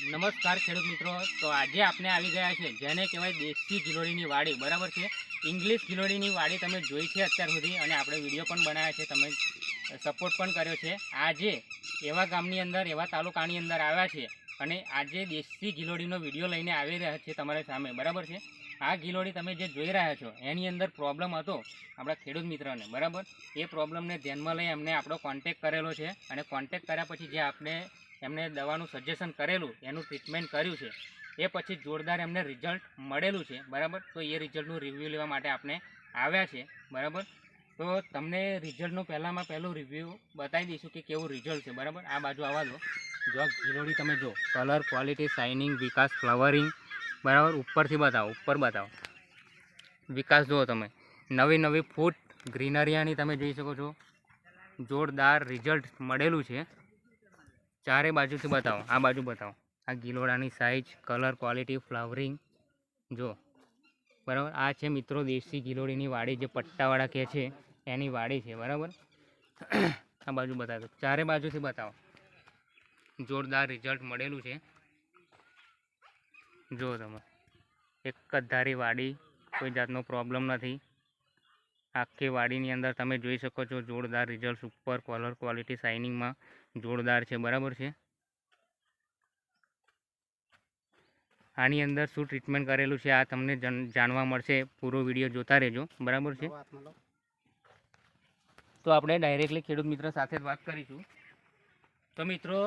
નમસ્કાર ખેડૂત મિત્રો. તો આજે આપણે આવી ગયા છે જેને કહેવાય દેશી ગિલોડીની વાડી. બરાબર છે? ઇંગ્લિશ ગિલોડીની વાડી તમે જોઈ છે અત્યાર સુધી અને આપણે વીડિયો પણ બનાવ્યા છે. તમે સપોર્ટ પણ કર્યો છે. આજે એવા ગામની અંદર, એવા તાલુકાની અંદર આવ્યા છે અને આજે દેશી ગિલોડીનો વીડિયો લઈને આવી રહ્યા છે તમારી સામે. બરાબર છે? આ ગિલોડી તમે જે જોઈ રહ્યા છો, એની અંદર પ્રોબ્લેમ હતો આપણા ખેડૂત મિત્રને. બરાબર? એ પ્રોબ્લેમને ધ્યાનમાં લઈ એમને આપણો કોન્ટેક કરેલો છે અને કોન્ટેક કર્યા પછી જે આપણે એમને દવાનું સજેશન કરેલું, એનું ટ્રીટમેન્ટ કર્યું છે, એ પછી જોરદાર એમને રિઝલ્ટ મળેલું છે, બરાબર? તો એ રિઝલ્ટનું રિવ્યૂ લેવા માટે આપણે આવ્યા છે, બરાબર? તો તમને રિઝલ્ટનું પહેલાંમાં પહેલું રિવ્યૂ બતાવી દઈશું કે કેવું રિઝલ્ટ છે, બરાબર? આ બાજુ આવવા દો. જો ગિલોડી તમે જો કલર ક્વોલિટી શાઇનિંગ વિકાસ ફ્લાવરિંગ બરાબર? ઉપરથી બતાવો, ઉપર બતાવો. વિકાસ જુઓ તમે. નવી નવી ફૂટ ગ્રીનરીયાની તમે જોઈ શકો છો. જોરદાર રિઝલ્ટ મળેલું છે. ચારે બાજુથી બતાવો. આ બાજુ બતાવો. આ ગિલોડાની સાઇઝ કલર ક્વોલિટી ફ્લાવરિંગ જો, બરાબર? આ છે મિત્રો દેશી ગિલોડીની વાડી. જે પટ્ટાવાળા કહે છે, એની વાડી છે, બરાબર? આ બાજુ બતાવો ચારે બાજુથી બતાવો. જોરદાર રિઝલ્ટ મળેલું છે. જો તમે. એક જ ધારી વાડી, કોઈ જાતનો પ્રોબ્લેમ નથી. આખી વાડીની અંદર તમે જોઈ શકો છો, જોરદાર રિઝલ્ટ ઉપર કલર ક્વોલિટી શાઇનિંગમાં જોરદાર છે, બરાબર છે? આની અંદર શું ટ્રીટમેન્ટ કરેલું છે, આ તમને જાણવા મળશે. પૂરો વીડિયો જોતા રહેજો, બરાબર છે? તો આપણે ડાયરેક્ટલી ખેડૂત મિત્ર સાથે વાત કરીશું. તો મિત્રો,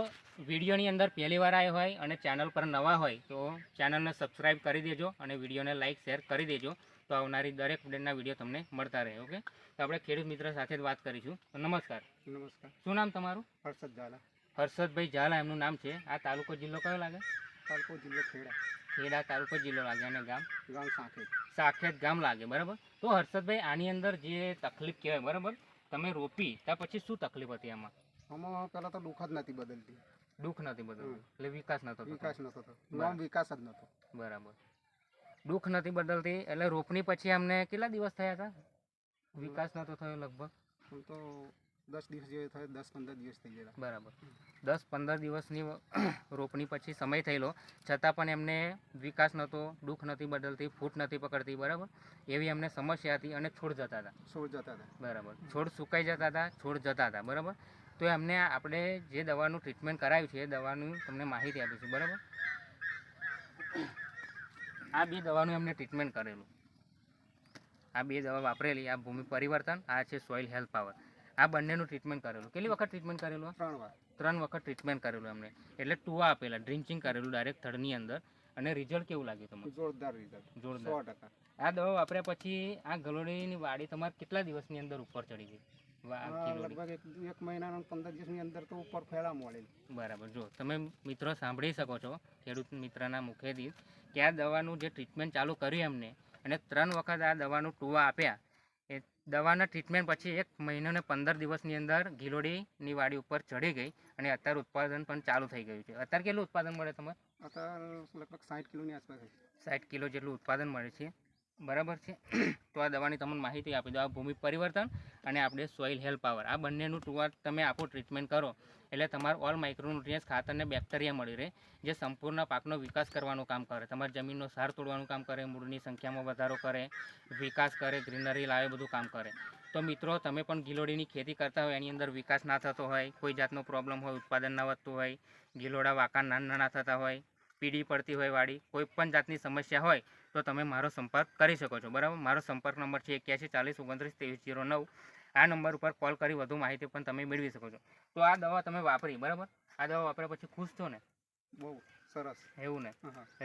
વિડીયોની અંદર પહેલી વાર આવ્યો હોય અને ચેનલ પર નવા હોય, તો ચેનલને સબસ્ક્રાઈબ કરી દેજો અને વિડીયોને લાઇક શેર કરી દેજો. તો આવનારી દરેક અપડેટના વીડિયો તમને મળતા રહે ઓકે તો આપણે ખેડૂત મિત્ર સાથે જ વાત કરીશું. નમસ્કાર. નમસ્કાર. શું નામ તમારું? હર્ષદ ઝાલા. હર્ષદભાઈ ઝાલા એમનું નામ છે. આ તાલુકો જિલ્લો કયો લાગે? તાલુકો જિલ્લો ખેડા. ખેડા તાલુકો જિલ્લો લાગે અને ગામ? ગામ સાંખેડ સાખેત ગામ લાગે બરાબર? તો હર્ષદભાઈ આની અંદર જે તકલીફ કહેવાય બરાબર? તમે રોપી ત્યાં પછી શું તકલીફ હતી આમાં? આમાં પહેલા તો દુઃખ જ નથી બદલતી. દુઃખ નથી બદલતું એટલે વિકાસ નતો વિકાસ નતો નોમ વિકાસ જ નતો બરાબર. દુઃખ નથી બદલતી. એટલે રોપણી પછી અમને કેટલા દિવસ થયા હતા? વિકાસ નતો થયો લગભગ? તો દસ દિવસ જેવો થયો દસ પંદર દિવસ થઈ ગયા બરાબર. દસ પંદર દિવસની રોપણી પછી સમય થયેલો. છતાં પણ એમને વિકાસ નહોતો દુઃખ નથી બદલતી ફૂટ નથી પકડતી બરાબર? એવી એમને સમસ્યા હતી અને છોડ જતા હતા. છોડ જતા હતા. બરાબર. છોડ સુકાઈ જતા હતા છોડ જતા હતા બરાબર? તો એમને આપણે જે દવાનું ટ્રીટમેન્ટ કરાવ્યું છે એ દવાનું તમને માહિતી આપીશું બરાબર? આ બે દવાનું એમને ટ્રીટમેન્ટ કરેલું. આ બે દવા વાપરેલી આ ભૂમિ પરિવર્તન આ છે સોઇલ હેલ્થ પાવર આ બંનેનું ટ્રીટમેન્ટ કરેલું. કેટલી વખત ટ્રીટમેન્ટ કરેલું ત્રણ વાર. ત્રણ વખત ટ્રીટમેન્ટ કરેલું એમને. એટલે ટુવા આપેલા ડ્રિંકિંગ કરેલું ડાયરેક્ટ થડની અંદર. અને રિઝલ્ટ કેવું લાગ્યું તમને? જોરદાર રિઝલ્ટ જોરદાર. આ દવા વાપર્યા પછી આ ગલોડીની વાડી તમારે કેટલા દિવસની અંદર ઉપર ચડી ગઈ. લગભગ એક મહિનાનો પંદર દિવસની અંદર તો ઉપર ફેળા મળે. બરાબર. જો તમે મિત્રો સાંભળી શકો છો ખેડૂત મિત્રના મુખેથી કે આ દવાનું જે ટ્રીટમેન્ટ ચાલુ કર્યું એમને અને ત્રણ વખત આ દવાનું ટુવા આપ્યા એ દવાના ટ્રીટમેન્ટ પછી એક મહિનો ને પંદર દિવસની અંદર ગિલોડીની વાડી ઉપર ચડી ગઈ અને અત્યારે ઉત્પાદન પણ ચાલુ થઈ ગયું છે. અત્યારે કેટલું ઉત્પાદન મળે તમારે? અત્યારે લગભગ સાઠ કિલોની આસપાસ સાઠ કિલો જેટલું ઉત્પાદન મળે છે. બરાબર છે? તો આ દવાની તમને માહિતી આપી દો આ ભૂમિ પરિવર્તન અને આપણે સોઇલ હેલ્થ પાવર આ બંનેનું ટુવાર તમે આપો ટ્રીટમેન્ટ કરો. એટલે તમારું ઓલ માઇક્રોન્યુટ્રિયન્સ ખાતરને બેક્ટેરિયા મળી રહે, જે સંપૂર્ણ પાકનો વિકાસ કરવાનું કામ કરે. તમારી જમીનનો સાર તોડવાનું કામ કરે, મૂળની સંખ્યામાં વધારો કરે, વિકાસ કરે, ગ્રીનરી લાવે, બધું કામ કરે. તો મિત્રો, તમે પણ ગિલોડીની ખેતી કરતા હોય, એની અંદર વિકાસ ના થતો હોય, કોઈ જાતનો પ્રોબ્લેમ હોય, ઉત્પાદન ના વધતું હોય, ગિલોડા વાંકા નાના નાના થતા હોય પીડી પડતી હોય વાડી, કોઈ પણ જાતની સમસ્યા હોય તો તમે મારો સંપર્ક કરી શકો છો. બરાબર? મારો સંપર્ક નંબર છે એક્યાસી ચાલીસ ઓગણત્રીસ ત્રેવીસ જીરો નવ. આ નંબર ઉપર કોલ કરી વધુ માહિતી પણ તમે મેળવી શકો છો. તો આ દવા તમે વાપરી બરાબર? આ દવા વાપર્યા પછી ખુશ છો ને? બહુ સરસ. એવું ને.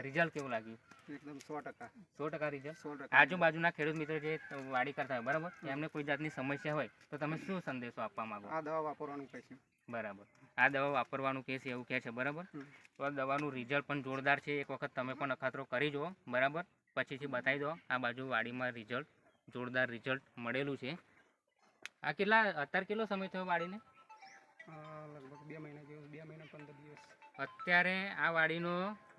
રિઝલ્ટ કેવું લાગ્યું? એકદમ સો ટકા. સો ટકા રિઝલ્ટ? આજુબાજુના ખેડૂત મિત્રો જે વાડી કરતા હોય બરાબર? એમને કોઈ જાતની સમસ્યા હોય તો તમે શું સંદેશો આપવા માંગો? આ દવા વાપરવાનું કહીશું બરાબર. આ દવા વાપરવાનું કેસ એવું કહે છે બરાબર? તો આ દવાનું રિઝલ્ટ પણ જોરદાર છે. એક વખત તમે પણ અખાતરો કરી જુઓ બરાબર? પછીથી બતાવી દો. આ બાજુ વાડીમાં રિઝલ્ટ જોરદાર રિઝલ્ટ મળેલું છે. આ કેટલા અત્યારે કેટલો સમય થયો વાડીને? લગભગ બે મહિના જેવું બે મહિના પંદર દિવસ. અત્યારે આ વાડીનો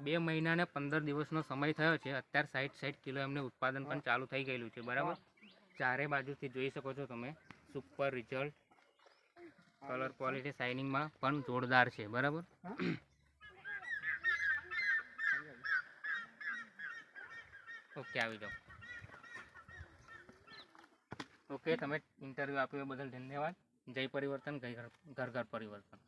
બે મહિના ને પંદર દિવસનો સમય થયો છે. અત્યારે સાઠ સાઠ કિલો એમને ઉત્પાદન પણ ચાલુ થઈ ગયેલું છે બરાબર? ચારે બાજુથી જોઈ શકો છો તમે. સુપર રિઝલ્ટ કલર ક્વોલિટી શાઇનિંગમાં પણ જોરદાર છે બરાબર? ઓકે આવી જાઓ. ઓકે તમે ઇન્ટરવ્યૂ આપ્યો બદલ ધન્યવાદ. જય પરિવર્તન ઘર ઘર પરિવર્તન.